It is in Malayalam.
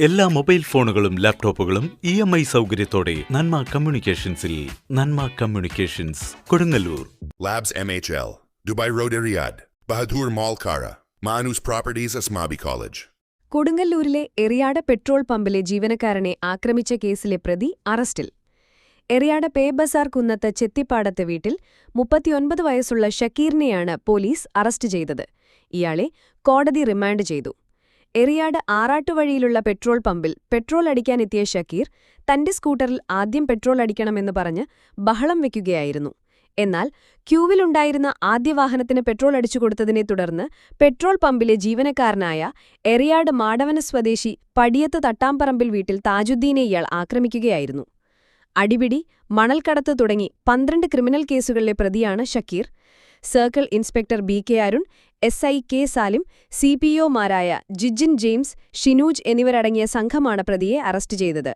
എല്ലാ മൊബൈൽ ഫോണുകളും ലാപ്ടോപ്പുകളും ഇ എം ഐ സൗകര്യത്തോടെ Nanma കമ്മ്യൂണിക്കേഷൻസിൽ Nanma communications Kodungallur. Labs MHL Dubai road Riyadh, Bahadur മോൾ Kara, Manoos properties Asmabi college കൊടുങ്ങല്ലൂരിലെ Eriyad petrol പമ്പിലെ ജീവനക്കാരനെ ആക്രമിച്ച കേസിലെ പ്രതി അറസ്റ്റിൽ. എറിയാട് പേ ബസാർ കുന്നത്ത് ചെത്തിപ്പാടത്തെ വീട്ടിൽ മുപ്പത്തിയൊൻപത് വയസ്സുള്ള ഷക്കീറിനെയാണ് പോലീസ് അറസ്റ്റ് ചെയ്തത്. ഇയാളെ കോടതി റിമാൻഡ് ചെയ്തു. എറിയാട് ആറാട്ടുവഴിയിലുള്ള പെട്രോൾ പമ്പിൽ പെട്രോൾ അടിക്കാനെത്തിയ ഷക്കീർ തന്റെ സ്കൂട്ടറിൽ ആദ്യം പെട്രോൾ അടിക്കണമെന്ന് പറഞ്ഞ് ബഹളം വെക്കുകയായിരുന്നു. എന്നാൽ ക്യൂവിലുണ്ടായിരുന്ന ആദ്യ വാഹനത്തിന് പെട്രോൾ അടിച്ചുകൊടുത്തതിനെ തുടർന്ന് പെട്രോൾ പമ്പിലെ ജീവനക്കാരനായ എറിയാട് മാടവന സ്വദേശി പടിയത്ത് തട്ടാമ്പറമ്പിൽ വീട്ടിൽ താജുദ്ദീനെ ഇയാൾ ആക്രമിക്കുകയായിരുന്നു. അടിപിടി മണൽക്കടത്ത് തുടങ്ങി പന്ത്രണ്ട് ക്രിമിനൽ കേസുകളിലെ പ്രതിയാണ് Shakeer. Circle inspector B K Arun S I K Salim C P ഒമാരായ Jijin James Shinooj എന്നിവരടങ്ങിയ സംഘമാണ് പ്രതിയെ അറസ്റ്റ് ചെയ്തത്.